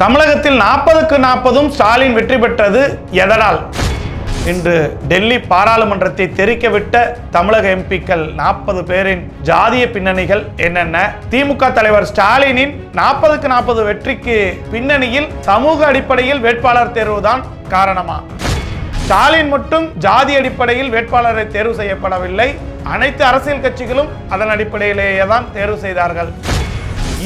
தமிழகத்தில் நாற்பதுக்கு நாற்பதும் ஸ்டாலின் வெற்றி பெற்றது எதனால்? இன்று டெல்லி பாராளுமன்றத்தை தெரிக்கவிட்ட தமிழக எம்பிக்கள் நாற்பது பேரின் ஜாதிய பின்னணிகள் என்னென்ன? திமுக தலைவர் ஸ்டாலினின் நாற்பதுக்கு நாற்பது வெற்றிக்கு பின்னணியில் சமூக அடிப்படையில் வேட்பாளர் தேர்வுதான் காரணமா? ஸ்டாலின் மட்டும் ஜாதி அடிப்படையில் வேட்பாளரை தேர்வு செய்யப்படவில்லை. அனைத்து அரசியல் கட்சிகளும் அதன் அடிப்படையிலேயே தான் தேர்வு செய்தார்கள்.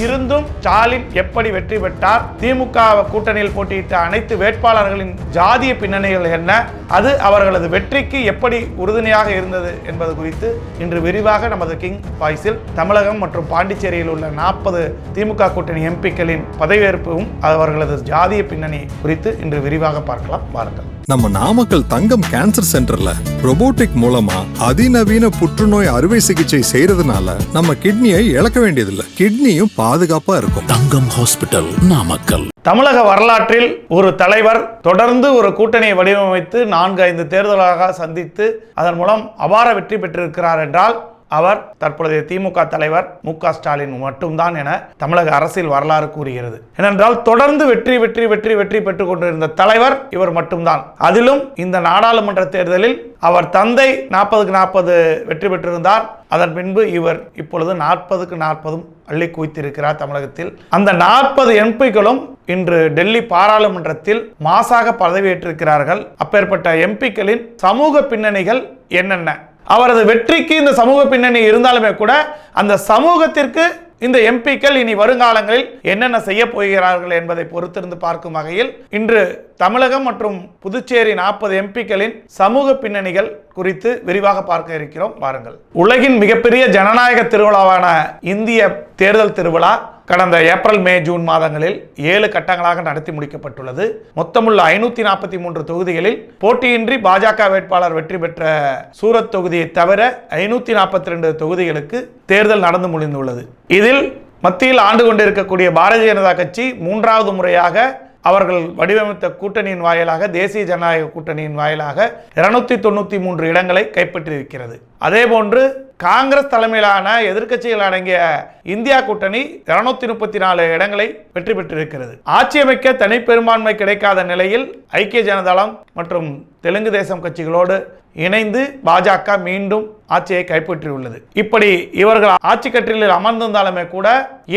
இருந்தும் ஸ்டாலின் எப்படி வெற்றி பெற்றார்? திமுக கூட்டணியில் போட்டியிட்ட அனைத்து வேட்பாளர்களின் ஜாதிய பின்னணிகள் என்ன? அது அவர்களது வெற்றிக்கு எப்படி உறுதுணையாக இருந்தது என்பது குறித்து இன்று விரிவாக நமது கிங் வாய்ஸில் தமிழகம் மற்றும் பாண்டிச்சேரியில் உள்ள நாற்பது திமுக கூட்டணி எம்பிக்களின் பதவியேற்பும் அவர்களது ஜாதிய பின்னணி குறித்து இன்று விரிவாக பார்க்கலாம். வாருங்கள். நம்ம நாமக்கல் தங்கம் கேன்சர் சென்டர்ல robotic மூலமா அதிநவீன புற்றுநோய் அறுவை சிகிச்சை செய்யறதுனால நம்ம கிட்னியை இழக்க வேண்டியதில்லை. கிட்னியும் பாதுகாப்பா இருக்கும். தங்கம் ஹாஸ்பிட்டல் நாமக்கல். தமிழக வரலாற்றில் ஒரு தலைவர் தொடர்ந்து ஒரு கூட்டணியை வடிவமைத்து நான்கு ஐந்து தேர்தலாக சந்தித்து அதன் மூலம் அபார வெற்றி பெற்றிருக்கிறார் என்றால் அவர் தற்பொழுதைய திமுக தலைவர் மு க ஸ்டாலின் மட்டும்தான் என தமிழக அரசியல் வரலாறு கூறுகிறது. ஏனென்றால் தொடர்ந்து வெற்றி வெற்றி வெற்றி வெற்றி பெற்றுக் கொண்டிருந்த தலைவர் இவர் மட்டும்தான். அதிலும் இந்த நாடாளுமன்ற தேர்தலில் அவர் தந்தை நாற்பதுக்கு நாற்பது வெற்றி பெற்றிருந்தார். அதன் பின்பு இவர் இப்பொழுது நாற்பதுக்கு நாற்பதும் அள்ளி குவித்திருக்கிறார் தமிழகத்தில். அந்த நாற்பது எம்பிக்களும் இன்று டெல்லி பாராளுமன்றத்தில் மாசாக பதவியேற்றிருக்கிறார்கள். அப்பேற்பட்ட எம்பிக்களின் சமூக பின்னணிகள் என்னென்ன? அவரது வெற்றிக்கு இந்த சமூக பின்னணி இருந்தாலுமே கூட அந்த சமூகத்திற்கு இந்த எம்பிக்கள் இனி வருங்காலங்களில் என்னென்ன செய்ய போகிறார்கள் என்பதை பொறுத்திருந்து பார்க்கும் வகையில் இன்று தமிழகம் மற்றும் புதுச்சேரி நாற்பது எம்பிக்களின் சமூக பின்னணிகள் குறித்து விரிவாக பார்க்க இருக்கிறோம். வாருங்கள். உலகின் மிகப்பெரிய ஜனநாயக திருவிழாவான இந்திய தேர்தல் திருவிழா கடந்த ஏப்ரல் மே ஜூன் மாதங்களில் ஏழு கட்டங்களாக நடத்தி முடிக்கப்பட்டுள்ளது. மொத்தமுள்ள ஐநூத்தி நாற்பத்தி மூன்று தொகுதிகளில் போட்டியின்றி பாஜக வேட்பாளர் வெற்றி பெற்ற சூரத் தொகுதியை தவிர ஐநூத்தி நாற்பத்தி ரெண்டு தொகுதிகளுக்கு தேர்தல் நடந்து முடிந்துள்ளது. இதில் மத்தியில் ஆண்டு கொண்டிருக்கக்கூடிய பாரதிய ஜனதா கட்சி மூன்றாவது முறையாக அவர்கள் வடிவமைத்த கூட்டணியின் வாயிலாக தேசிய ஜனநாயக கூட்டணியின் வாயிலாக இருநூத்தி தொண்ணூத்தி மூன்று இடங்களை கைப்பற்றியிருக்கிறது. அதேபோன்று காங்கிரஸ் தலைமையிலான எதிர்க்கட்சிகள் அடங்கிய இந்தியா கூட்டணி இருநூத்தி முப்பத்தி நாலு இடங்களை வெற்றி பெற்றிருக்கிறது. ஆட்சி அமைக்க தனிப்பெரும்பான்மை கிடைக்காத நிலையில் ஐக்கிய ஜனதாளம் மற்றும் தெலுங்கு தேசம் கட்சிகளோடு இணைந்து பாஜக மீண்டும் ஆட்சியை கைப்பற்றியுள்ளது. இப்படி இவர்கள் ஆட்சி கட்டிலில் அமர்ந்திருந்தாலுமே கூட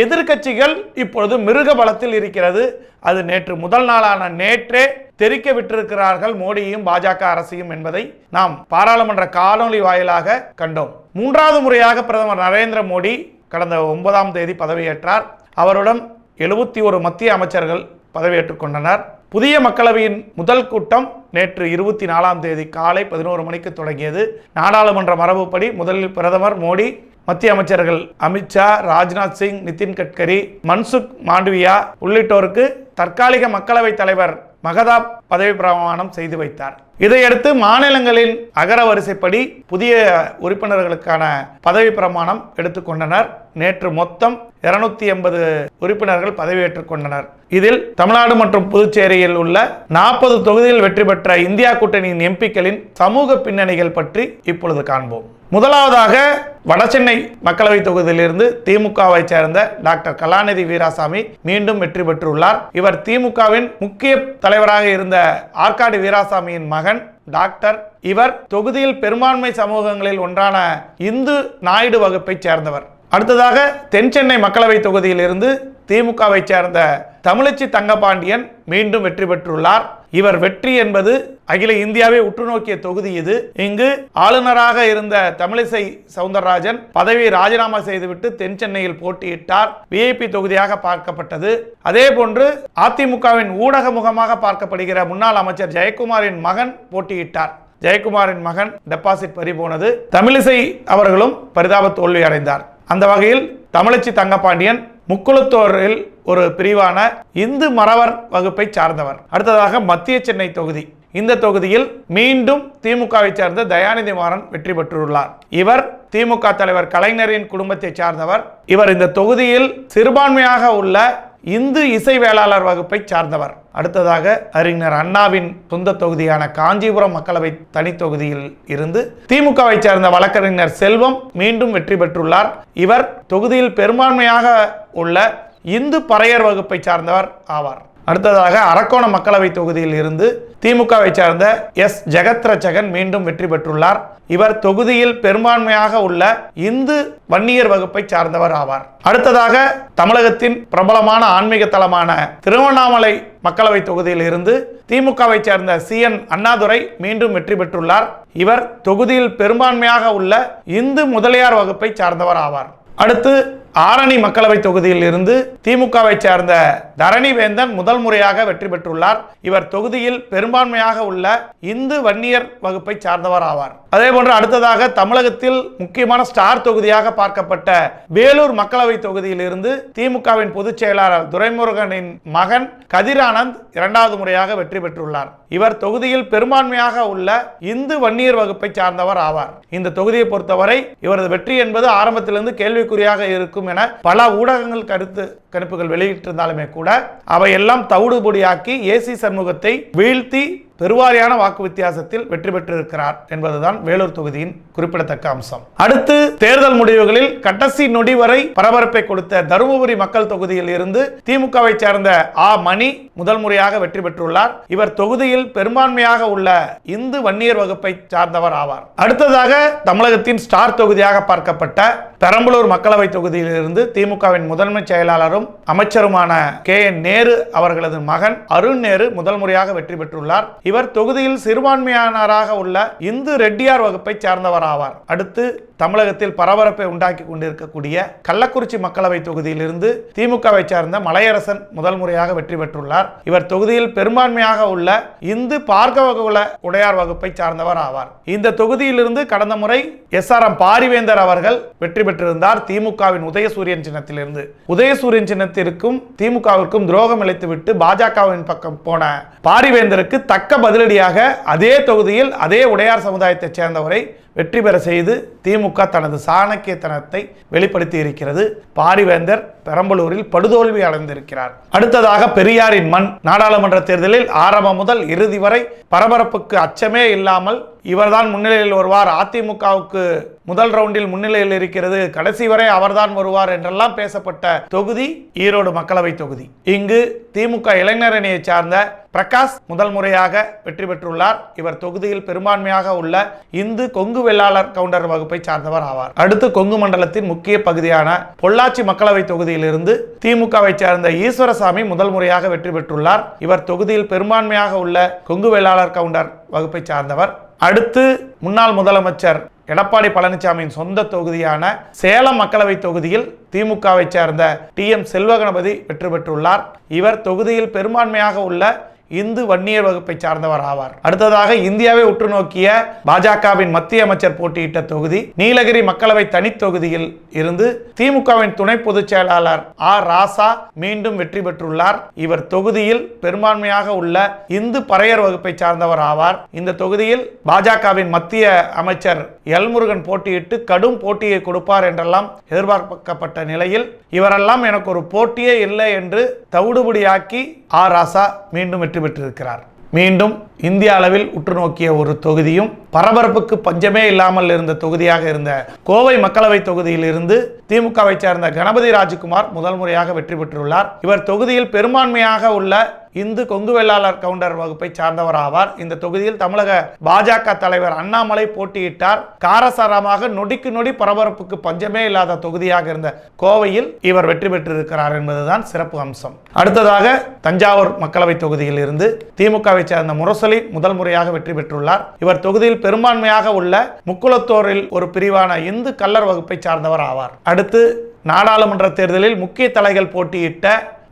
எதிர்க்கட்சிகள் இப்பொழுது மிருக பலத்தில் இருக்கிறது. அது நேற்று முதல் நாளான நேற்றே தெரிக்க விட்டிருக்கிறார்கள் மோடியையும் பாஜக அரசையும் என்பதை நாம் பாராளுமன்ற காணொலி வாயிலாக கண்டோம். மூன்றாவது முறையாக பிரதமர் நரேந்திர மோடி கடந்த ஒன்பதாம் தேதி பதவியேற்றார். அவருடன் எழுபத்தி ஒரு மத்திய அமைச்சர்கள் பதவியேற்றுக் கொண்டனர். புதிய மக்களவையின் முதல் கூட்டம் நேற்று இருபத்தி நாலாம் தேதி காலை பதினோரு மணிக்கு தொடங்கியது. நாடாளுமன்ற மரபுப்படி முதலில் பிரதமர் மோடி மத்திய அமைச்சர்கள் அமித்ஷா ராஜ்நாத் சிங் நிதின் கட்கரி மன்சுக் மாண்டவியா உள்ளிட்டோருக்கு தற்காலிக மக்களவைத் தலைவர் மகதாப் பதவி பிரமாணம் செய்து வைத்தார். இதையடுத்து மாநிலங்களின் அகர வரிசைப்படி புதிய உறுப்பினர்களுக்கான பதவி பிரமாணம் எடுத்துக்கொண்டனர் நேற்று மொத்தம் இருநூத்தி எண்பது உறுப்பினர்கள் பதவியேற்றுக் கொண்டனர். இதில் தமிழ்நாடு மற்றும் புதுச்சேரியில் உள்ள நாற்பது தொகுதியில் வெற்றி பெற்ற இந்தியா கூட்டணியின் எம்பிக்களின் சமூக பின்னணிகள் பற்றி இப்பொழுது காண்போம். முதலாவதாக வடசென்னை மக்களவை தொகுதியிலிருந்து திமுகவை சேர்ந்த டாக்டர் கலாநிதி வீராசாமி மீண்டும் வெற்றி பெற்றுள்ளார். இவர் திமுகவின் முக்கிய தலைவராக இருந்த ஆற்காடு வீராசாமியின் மகன் டாக்டர். இவர் தொகுதியில் பெரும்பான்மை சமூகங்களில் ஒன்றான இந்து நாயுடு வகுப்பைச் சேர்ந்தவர். அடுத்ததாக தென் சென்னை மக்களவை தொகுதியில் இருந்து திமுகவை சேர்ந்த தமிழச்சி தங்கபாண்டியன் மீண்டும் வெற்றி பெற்றுள்ளார். இவர் வெற்றி என்பது அகில இந்தியாவை உற்று நோக்கிய தொகுதி இது. இங்கு ஆளுநராக இருந்த தமிழிசை சவுந்தரராஜன் பதவியை ராஜினாமா செய்துவிட்டு தென் சென்னையில் போட்டியிட்டார். விஐபி தொகுதியாக பார்க்கப்பட்டது. அதே போன்று அதிமுகவின் ஊடக முகமாக பார்க்கப்படுகிற முன்னாள் அமைச்சர் ஜெயக்குமாரின் மகன் போட்டியிட்டார். ஜெயக்குமாரின் மகன் டெபாசிட் பறிபோனது. தமிழிசை அவர்களும் பரிதாப தோல்வி அடைந்தார் அந்த வகையில் தமிழச்சி தங்கப்பாண்டியன் முக்குளத்தோரில் ஒரு பிரிவான இந்து மறவர் வகுப்பை சார்ந்தவர். அடுத்ததாக மத்திய சென்னை தொகுதி. இந்த தொகுதியில் மீண்டும் திமுகவை சேர்ந்த தயாநிதி மாறன் வெற்றி பெற்றுள்ளார். இவர் திமுக தலைவர் கலைஞரின் குடும்பத்தை சார்ந்தவர். இவர் இந்த தொகுதியில் சிறுபான்மையாக உள்ள இந்து இசை வேளாளர் வகுப்பை சார்ந்தவர். அடுத்ததாக அறிஞர் அண்ணாவின் சொந்த தொகுதியான காஞ்சிபுரம் மக்களவை தனித்தொகுதியில் இருந்து திமுகவை சேர்ந்த வழக்கறிஞர் செல்வம் மீண்டும் வெற்றி பெற்றுள்ளார். இவர் தொகுதியில் பெரும்பான்மையாக உள்ள இந்து பறையர் வகுப்பை சார்ந்தவர் ஆவார். அடுத்ததாக அரக்கோண மக்களவை தொகுதியில் இருந்து திமுகவை சார்ந்த எஸ். ஜெகத்ரட்சகன் மீண்டும் வெற்றி பெற்றுள்ளார். இவர் தொகுதியில் பெரும்பான்மையாக உள்ள இந்து வன்னியர் வகுப்பை சார்ந்தவர் ஆவார். அடுத்ததாக தமிழகத்தின் பிரபலமான ஆன்மீக தலமான திருவண்ணாமலை மக்களவை தொகுதியில் இருந்து திமுகவை சேர்ந்த சி. என். அண்ணாதுரை மீண்டும் வெற்றி பெற்றுள்ளார். இவர் தொகுதியில் பெரும்பான்மையாக உள்ள இந்து முதலியார் வகுப்பை சார்ந்தவர் ஆவார். அடுத்து ஆரணி மக்களவை தொகுதியில் இருந்து திமுகவை சேர்ந்த தரணி வேந்தன் முதல் முறையாக வெற்றி பெற்றுள்ளார். இவர் தொகுதியில் பெரும்பான்மையாக உள்ள இந்து வன்னியர் வகுப்பை சார்ந்தவர் ஆவார். அதே போன்று அடுத்ததாக தமிழகத்தில் முக்கியமான ஸ்டார் தொகுதியாக பார்க்கப்பட்ட வேலூர் மக்களவை தொகுதியில் இருந்து திமுகவின் பொதுச் செயலாளர் துரைமுருகனின் மகன் கதிரானந்த் இரண்டாவது முறையாக வெற்றி பெற்றுள்ளார். இவர் தொகுதியில் பெரும்பான்மையாக உள்ள இந்து வன்னியர் வகுப்பை சார்ந்தவர் ஆவார். இந்த தொகுதியை பொறுத்தவரை இவரது வெற்றி என்பது ஆரம்பத்திலிருந்து கேள்விக்குறியாக இருக்கும் என பல ஊடகங்கள் கருத்து கணிப்புகள் வெளியிட்டிருந்தாலுமே கூட அவையெல்லாம் தவிடுபொடியாக்கி ஏசி சண்முகத்தை வீழ்த்தி பெருவாரியான வாக்கு வித்தியாசத்தில் வெற்றி பெற்றிருக்கிறார் என்பதுதான் வேலூர் தொகுதியின் குறிப்பிடத்தக்க அம்சம். அடுத்து தேர்தல் முடிவுகளில் கடைசி நொடி வரை பரபரப்பை கொடுத்த தருமபுரி மக்கள் தொகுதியில் இருந்து திமுகவை சேர்ந்த ஆ. மணி முதல் முறையாக வெற்றி பெற்றுள்ளார். இவர் தொகுதியில் பெரும்பான்மையாக உள்ள இந்து வன்னியர் வகுப்பை சார்ந்தவர் ஆவார். அடுத்ததாக தமிழகத்தின் ஸ்டார் தொகுதியாக பார்க்கப்பட்ட பெரம்பலூர் மக்களவை தொகுதியில் இருந்து திமுகவின் முதன்மை செயலாளரும் அமைச்சருமான கே. என். நேரு அவர்களது மகன் அருண் நேரு முதல் முறையாக வெற்றி பெற்றுள்ளார். இவர் தொகுதியில் சிறுபான்மையானராக உள்ள இந்து ரெட்டியார் வகுப்பை சார்ந்தவர் ஆவார் அடுத்து தமிழகத்தில் பரபரப்பை உண்டாக்கி கொண்டிருக்கக்கூடிய கள்ளக்குறிச்சி மக்களவை தொகுதியிலிருந்து திமுகவை சார்ந்த மலையரசன் முதல் முறையாக வெற்றி பெற்றுள்ளார். இவர் தொகுதியில் பெரும்பான்மையாக உள்ள இந்து பார்க்கவகுல உடையார் வகுப்பை சார்ந்தவர் ஆவார். இந்த தொகுதியிலிருந்து கடந்த முறை எஸ் ஆர் எம் பாரிவேந்தர் அவர்கள் வெற்றி பெற்றிருந்தார் திமுகவின் உதயசூரியன் சின்னத்திலிருந்து. உதயசூரியன் சின்னத்திற்கும் திமுகவிற்கும் துரோகம் இழைத்துவிட்டு பாஜகவின் பக்கம் போன பாரிவேந்தருக்கு தக்க பதிலடியாக அதே தொகுதியில் அதே உடையார் சமுதாயத்தைச் சேர்ந்தவரை வெற்றி பெற செய்து திமுக தனது சாணக்கியத்தனத்தை வெளிப்படுத்தி இருக்கிறது. பாரிவேந்தர் பெரம்பலூரில் படுதோல்வி அடைந்திருக்கிறார். அடுத்ததாக பெரியாரின் மண். நாடாளுமன்ற தேர்தலில் ஆரம்பம் முதல் இறுதி வரை பரபரப்புக்கு அச்சமே இல்லாமல் இவர்தான் முன்னிலையில் வருவார். அதிமுகவுக்கு முதல் ரவுண்டில் முன்னிலையில் இருக்கிறது. கடைசி வரை அவர்தான் வருவார் என்றெல்லாம் பேசப்பட்ட தொகுதி ஈரோடு மக்களவை தொகுதி. இங்கு திமுக இளைஞர் அணியை சார்ந்த பிரகாஷ் முதல் முறையாக வெற்றி பெற்றுள்ளார். இவர் தொகுதியில் பெரும்பான்மையாக உள்ள இந்து கொங்கு வெள்ளாளர் கவுண்டர் வகுப்பை சார்ந்தவர் ஆவார். அடுத்து கொங்கு மண்டலத்தின் முக்கிய பகுதியான பொள்ளாச்சி மக்களவை தொகுதியிலிருந்து திமுகவை சேர்ந்த ஈஸ்வரசாமி முதல் முறையாக வெற்றி பெற்றுள்ளார். இவர் தொகுதியில் பெரும்பான்மையாக உள்ள கொங்கு வெள்ளாளர் கவுண்டர் வகுப்பை சார்ந்தவர். அடுத்து முன்னாள் முதலமைச்சர் எடப்பாடி பழனிசாமியின் சொந்த தொகுதியான சேலம் மக்களவை தொகுதியில் திமுகவை சேர்ந்த டி எம் செல்வகணபதி வெற்றி பெற்றுள்ளார். இவர் தொகுதியில் பெரும்பான்மையாக உள்ள இந்து வன்னியர் வகுப்பை சார்ந்தவர் ஆவார். அடுத்ததாக இந்தியாவை உற்று நோக்கிய பாஜகவின் மத்திய அமைச்சர் போட்டியிட்ட தொகுதி நீலகிரி மக்களவை தனித்தொகுதியில் இருந்து திமுகவின் துணை பொதுச் செயலாளர் ஆர் ராசா மீண்டும் வெற்றி பெற்றுள்ளார். இவர் தொகுதியில் பெரும்பான்மையாக உள்ள இந்து பறையர் வகுப்பை சார்ந்தவர் ஆவார். இந்த தொகுதியில் பாஜகவின் மத்திய அமைச்சர் எல்முருகன் போட்டியிட்டு கடும் போட்டியை கொடுப்பார் என்றெல்லாம் எதிர்பார்க்கப்பட்ட நிலையில் இவரெல்லாம் எனக்கு ஒரு போட்டியே இல்லை என்று தவிடுபடியாக்கி ஆர் ராசா மீண்டும் வெற்றி பெற்றிருக்கிறார். மீண்டும் இந்திய அளவில் உற்று நோக்கிய ஒரு தொகுதியும் பரபரப்புக்கு பஞ்சமே இல்லாமல் இருந்த தொகுதியாக இருந்த கோவை மக்களவை தொகுதியில் இருந்து திமுகவை சேர்ந்த கணபதி ராஜ்குமார் முதல் முறையாக வெற்றி பெற்றுள்ளார். இவர் தொகுதியில் பெரும்பான்மையாக உள்ள இந்து கொங்கு வெள்ளாளர் கவுண்டர் வகுப்பை சார்ந்தவர் ஆவார் இந்த தொகுதியில் தமிழக பாஜக தலைவர் அண்ணாமலை போட்டியிட்டார். காரசாரமாக நொடிக்கு நொடி பரபரப்புக்கு பஞ்சமே இல்லாத தொகுதியாக இருந்த கோவையில் இவர் வெற்றி பெற்றிருக்கிறார் என்பதுதான் சிறப்பு அம்சம். அடுத்ததாக தஞ்சாவூர் மக்களவை தொகுதியில் இருந்து திமுகவை சேர்ந்த முரசொலி முதல் முறையாக வெற்றி பெற்றுள்ளார். இவர் தொகுதியில் பெரும்பான்மையாக உள்ள முக்குளத்தோரில் ஒரு பிரிவான இந்து கல்லர் வகுப்பை சார்ந்தவர் ஆவார். அடுத்து நாடாளுமன்ற தேர்தலில் முக்கிய தலைகள் போட்டியிட்ட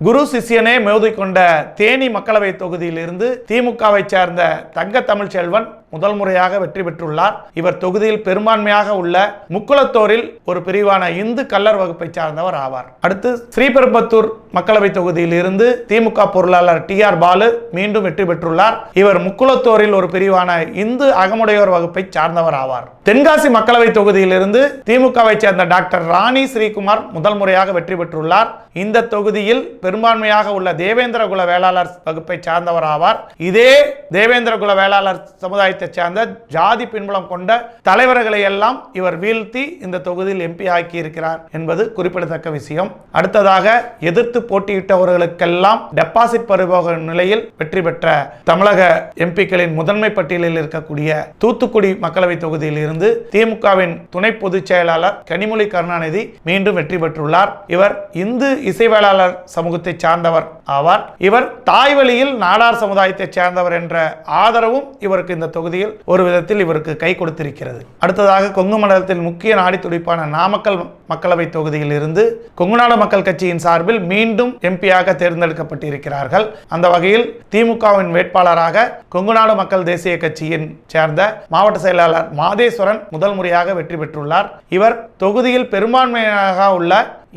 குரு சிஷியனே மேதை கொண்ட தேனி மக்களவை தொகுதியிலிருந்து திமுகவை சேர்ந்த தங்க தமிழ்ச்செல்வன் முதல் முறையாக வெற்றி பெற்றுள்ளார். இவர் தொகுதியில் பெரும்பான்மையாக உள்ள முக்குளத்தோரில் ஒரு பிரிவான இந்து கல்லர் வகுப்பை சார்ந்தவர் ஆவார். அடுத்து ஸ்ரீபெரும்பத்தூர் மக்களவை தொகுதியில் இருந்து திமுக பொருளாளர் டி ஆர் பாலு மீண்டும் வெற்றி பெற்றுள்ளார். இவர் முக்குளத்தோரில் ஒரு பிரிவான இந்து அகமுடையோர் வகுப்பை சார்ந்தவர் ஆவார். தென்காசி மக்களவை தொகுதியிலிருந்து திமுகவை சேர்ந்த டாக்டர் ராணி ஸ்ரீகுமார் முதல் முறையாக வெற்றி பெற்றுள்ளார். இந்த தொகுதியில் பெரும்பான்மையாக உள்ள தேவேந்திர குல வேளாளர் வகுப்பை சார்ந்தவர் ஆவார். இதே தேவேந்திர குல வேளாளர் சமுதாயத்தை சார்ந்த ஜாதி பின்புலம் கொண்ட தலைவர்களை எல்லாம் இவர் வீழ்த்தி இந்த தொகுதியில் எம்பி ஆக்கி இருக்கிறார் என்பது குறிப்பிடத்தக்க விஷயம். அடுத்ததாக எதிர்த்து போட்டியிட்டவர்களுக்கெல்லாம் டெபாசிட் பரிபோக நிலையில் வெற்றி பெற்ற தமிழக எம்பிக்களின் முதன்மை பட்டியலில் இருக்கக்கூடிய தூத்துக்குடி மக்களவை தொகுதியில் இருந்து திமுகவின் துணை பொதுச் செயலாளர் கனிமொழி கருணாநிதி மீண்டும் வெற்றி பெற்றுள்ளார். இவர் இந்து இசைவேளாளர் சமூகத்தை சார்ந்தவர் ஆவார். இவர் தாய் வழியில் நாடார் சமுதாயத்தைச் சேர்ந்தவர் என்ற ஆதரவும் இவருக்கு இந்த தொகுதியில் ஒரு விதத்தில் இவருக்கு கை கொடுத்திருக்கிறது. அடுத்ததாக கொங்கு மண்டலத்தில் முக்கிய நாடி துடிப்பான நாமக்கல் மக்களவை தொகுதியில் இருந்து கொங்குநாடு மக்கள் கட்சியின் சார்பில் மீண்டும் எம்பியாக தேர்ந்தெடுக்கப்பட்டிருக்கிறார்கள். அந்த வகையில் திமுகவின் வேட்பாளராக கொங்குநாடு மக்கள் தேசிய கட்சியின் சேர்ந்த மாவட்ட செயலாளர் மாதேஸ்வரன் முதல் முறையாக வெற்றி பெற்றுள்ளார். இவர் தொகுதியில் பெரும்பான்மையாக உள்ள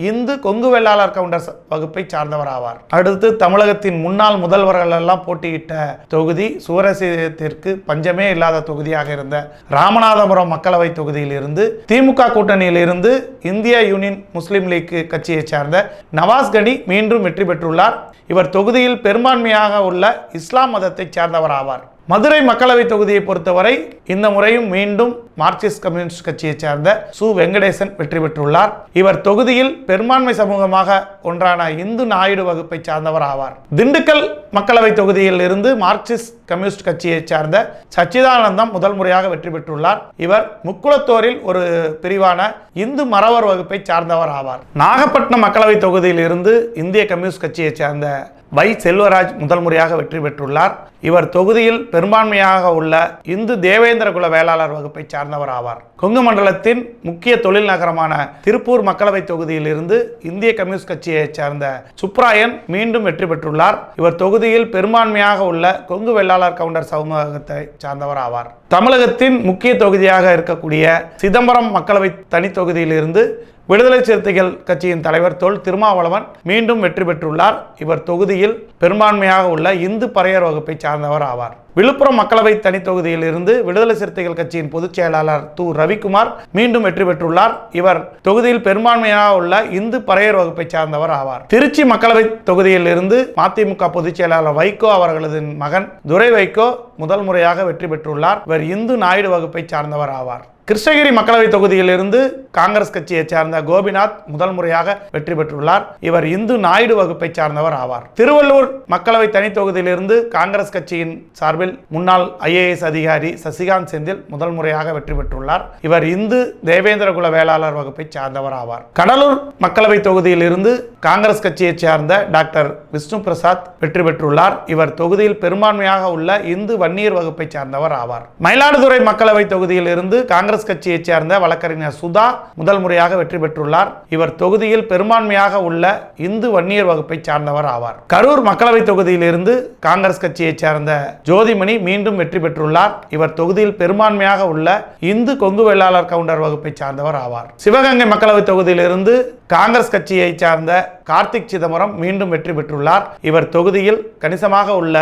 இந்து கொங்கு வெள்ளாளர் கவுண்டர் வகுப்பை சார்ந்தவர் ஆவார் அடுத்து தமிழகத்தின் முன்னாள் முதல்வர்கள் எல்லாம் போட்டியிட்ட தொகுதி சுவரசியத்திற்கு பஞ்சமே இல்லாத தொகுதியாக இருந்த ராமநாதபுரம் மக்களவை தொகுதியில் இருந்து திமுக கூட்டணியில் இருந்து இந்தியா யூனியன் முஸ்லீம் லீக் கட்சியைச் சார்ந்த நவாஸ் கனி மீண்டும் வெற்றி பெற்றுள்ளார். இவர் தொகுதியில் பெரும்பான்மையாக உள்ள இஸ்லாம் மதத்தைச் சார்ந்தவர் ஆவார். மதுரை மக்களவை தொகுதியை பொறுத்தவரை இந்த முறையும் மீண்டும் மார்க்சிஸ்ட் கம்யூனிஸ்ட் கட்சியைச் சேர்ந்த சு. வெங்கடேசன் வெற்றி பெற்றுள்ளார். இவர் தொகுதியில் பெரும்பான்மை சமூகமாக ஒன்றான இந்து நாயுடு வகுப்பை சார்ந்தவர் ஆவார். திண்டுக்கல் மக்களவை தொகுதியில் இருந்து மார்க்சிஸ்ட் கம்யூனிஸ்ட் கட்சியைச் சார்ந்த சச்சிதானந்தம் முதல் முறையாக வெற்றி பெற்றுள்ளார். இவர் முக்குளத்தோரில் ஒரு பிரிவான இந்து மறவர் வகுப்பை சார்ந்தவர் ஆவார். நாகப்பட்டினம் மக்களவை தொகுதியில் இருந்து இந்திய கம்யூனிஸ்ட் கட்சியைச் சேர்ந்த வை செல்வராஜ் முதல் முறையாக வெற்றி பெற்றுள்ளார். இவர் தொகுதியில் பெரும்பான்மையாக உள்ள இந்து தேவேந்திர குல வேளாளர் வகுப்பை சார்ந்தவர் ஆவார். கொங்கு மண்டலத்தின் முக்கிய தொழில் நகரமான திருப்பூர் மக்களவை தொகுதியில் இருந்து இந்திய கம்யூனிஸ்ட் கட்சியைச் சேர்ந்த சுப்ராயன் மீண்டும் வெற்றி பெற்றுள்ளார். இவர் தொகுதியில் பெரும்பான்மையாக உள்ள கொங்கு வெள்ளாளர் கவுண்டர் சமூகத்தை சார்ந்தவர் ஆவார். தமிழகத்தின் முக்கிய தொகுதியாக இருக்கக்கூடிய சிதம்பரம் மக்களவை தனி தொகுதியிலிருந்து விடுதலை சிறுத்தைகள் கட்சியின் தலைவர் தொல் திருமாவளவன் மீண்டும் வெற்றி பெற்றுள்ளார். இவர் தொகுதியில் பெரும்பான்மையாக உள்ள இந்து பறையர் வகுப்பை சார்ந்தவர் ஆவார். விழுப்புரம் மக்களவை தனி தொகுதியில் இருந்து விடுதலை சிறுத்தைகள் கட்சியின் பொதுச் செயலாளர் து ரவிக்குமார் மீண்டும் வெற்றி பெற்றுள்ளார். இவர் தொகுதியில் பெரும்பான்மையாக உள்ள இந்து பறையர் வகுப்பை சார்ந்தவர் ஆவார். திருச்சி மக்களவை தொகுதியில் இருந்து மதிமுக பொதுச் செயலாளர் வைகோ அவர்களது மகன் துரை வைகோ முதல் முறையாக வெற்றி பெற்றுள்ளார். இவர் இந்து நாயுடு வகுப்பை சார்ந்தவர் ஆவார். கிருஷ்ணகிரி மக்களவை தொகுதியிலிருந்து காங்கிரஸ் கட்சியைச் சார்ந்த கோபிநாத் முதல் முறையாக வெற்றி பெற்றுள்ளார். இவர் இந்து நாயுடு வகுப்பை சார்ந்தவர் ஆவார். திருவள்ளூர் மக்களவை தனி தொகுதியிலிருந்து காங்கிரஸ் கட்சியின் சார்பில் முன்னாள் ஐஏஎஸ் அதிகாரி சசிகாந்த் செந்தில் முதல் முறையாக வெற்றி பெற்றுள்ளார். இவர் இந்து தேவேந்திர குல வேளாளர் வகுப்பை சார்ந்தவர் ஆவார். கடலூர் மக்களவை தொகுதியிலிருந்து காங்கிரஸ் கட்சியைச் சேர்ந்த டாக்டர் விஷ்ணு பிரசாத் வெற்றி பெற்றுள்ளார். இவர் தொகுதியில் பெரும்பான்மையாக உள்ள இந்து வன்னியர் வகுப்பை சார்ந்தவர் ஆவார். மயிலாடுதுறை மக்களவை தொகுதியில் இருந்து காங்கிரஸ் கட்சியைச் சேர்ந்த வழக்கறிஞர் சுதா முதல் முறையாக வெற்றி பெற்றுள்ளார். இவர் தொகுதியில் பெரும்பான்மையாக உள்ள இந்து வன்னியர் வகுப்பை சார்ந்தவர் ஆவார். கரூர் மக்களவை தொகுதியிலிருந்து காங்கிரஸ் கட்சியைச் சேர்ந்த ஜோதிமணி மீண்டும் வெற்றி பெற்றுள்ளார். இவர் தொகுதியில் பெரும்பான்மையாக உள்ள இந்து கொங்கு வேளாளர் கவுண்டர் வகுப்பை சார்ந்தவர் ஆவார். சிவகங்கை மக்களவை தொகுதியிலிருந்து காங்கிரஸ் கட்சியைச் சார்ந்த கார்த்திக் சிதம்பரம் மீண்டும் வெற்றி பெற்றுள்ளார். இவர் தொகுதியில் கணிசமாக உள்ள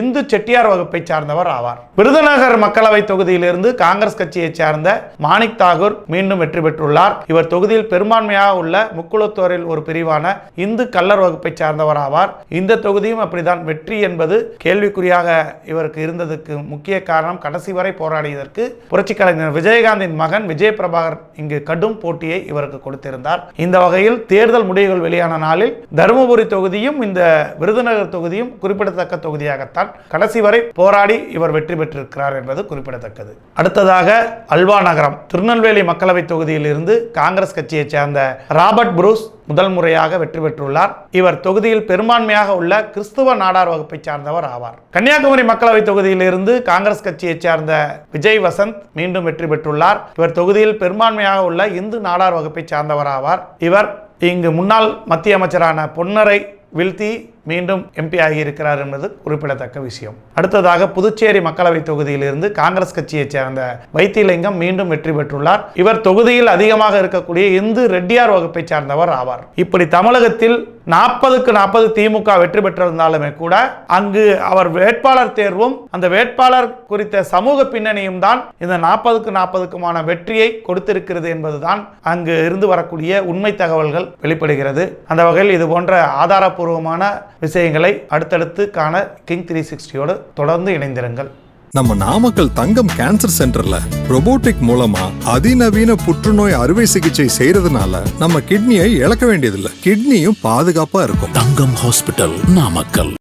இந்து செட்டியார் வகுப்பை சார்ந்தவர் ஆவார். விருதுநகர் மக்களவை தொகுதியிலிருந்து காங்கிரஸ் கட்சியைச் சார்ந்த மாணிக் தாகூர் மீண்டும் வெற்றி பெற்றுள்ளார். இவர் தொகுதியில் பெரும்பான்மையாக உள்ள முக்குளத்தோரில் ஒரு பிரிவான இந்து கல்லர் வகுப்பை சார்ந்தவர் ஆவார் இந்த தொகுதியும் அப்படிதான் வெற்றி என்பது கேள்விக்குறியாக இவருக்கு இருந்ததுக்கு முக்கிய காரணம் கடைசி வரை போராடியதற்கு. புரட்சி கலைஞர் விஜயகாந்தின் மகன் விஜய் பிரபாகர் இங்கு கடும் போட்டியை இவருக்கு கொடுத்திருந்தார். இந்த வகையில் தேர்தல் முடிவுகள் வெளியான நாளில் தருமபுரி தொகுதியும் இந்த விருதுநகர் தொகுதியும் குறிப்பிடத்தக்க தொகுதியாகத்தான் கடைசி வரை போராடி இவர் வெற்றி பெற்றிருக்கிறார் என்பது குறிப்பிடத்தக்கது. அடுத்ததாக அல்வா நகரம். திருநெல்வேலி மக்களவை தொகுதியில் இருந்து காங்கிரஸ் கட்சியைச் சேர்ந்த ராபர்ட் புரூஸ் முதல் முறையாக வெற்றி பெற்றுள்ளார். இவர் தொகுதியில் பெரும்பான்மையாக உள்ள கிறிஸ்துவ நாடார் வகுப்பை சார்ந்தவர் ஆவார். கன்னியாகுமரி மக்களவை தொகுதியிலிருந்து காங்கிரஸ் கட்சியைச் சேர்ந்த விஜய் வசந்த் மீண்டும் வெற்றி பெற்றுள்ளார். இவர் தொகுதியில் பெரும்பான்மையாக உள்ள இந்து நாடார் வகுப்பை சார்ந்தவர் ஆவார். இவர் இங்கு முன்னாள் மத்திய அமைச்சரான பொன்னரை வீழ்த்தி மீண்டும் எம்பி ஆகியிருக்கிறார் என்பது குறிப்பிடத்தக்க விஷயம். அடுத்ததாக புதுச்சேரி மக்களவை தொகுதியிலிருந்து காங்கிரஸ் கட்சியைச் சேர்ந்த வைத்தியலிங்கம் மீண்டும் வெற்றி பெற்றுள்ளார். இவர் தொகுதியில் அதிகமாக இருக்கக்கூடிய இந்து ரெட்டியார் வகுப்பை சார்ந்தவர் ஆவார். இப்படி தமிழகத்தில் நாற்பதுக்கு நாற்பது திமுக வெற்றி பெற்றிருந்தாலுமே கூட அங்கு அவர் வேட்பாளர் தேர்வும் அந்த வேட்பாளர் குறித்த சமூக பின்னணியும் தான் இந்த நாற்பதுக்கு நாற்பதுக்குமான வெற்றியை கொடுத்திருக்கிறது என்பதுதான் அங்கு இருந்து வரக்கூடிய உண்மை தகவல்கள் வெளிப்படுகிறது. அந்த வகையில் இது போன்ற ஆதாரப்பூர்வமான விஷயங்களை அடுத்தடுத்து காண கிங் த்ரீ சிக்ஸ்டியோடு தொடர்ந்து இணைந்திருங்கள். நம்ம நாமக்கல் தங்கம் கேன்சர் சென்டர்ல robotic மூலமா அதிநவீன புற்றுநோய் அறுவை சிகிச்சை செய்யறதுனால நம்ம கிட்னியை இழக்க வேண்டியதில்லை. கிட்னியும் பாதுகாப்பா இருக்கும். தங்கம் ஹாஸ்பிட்டல் நாமக்கல்.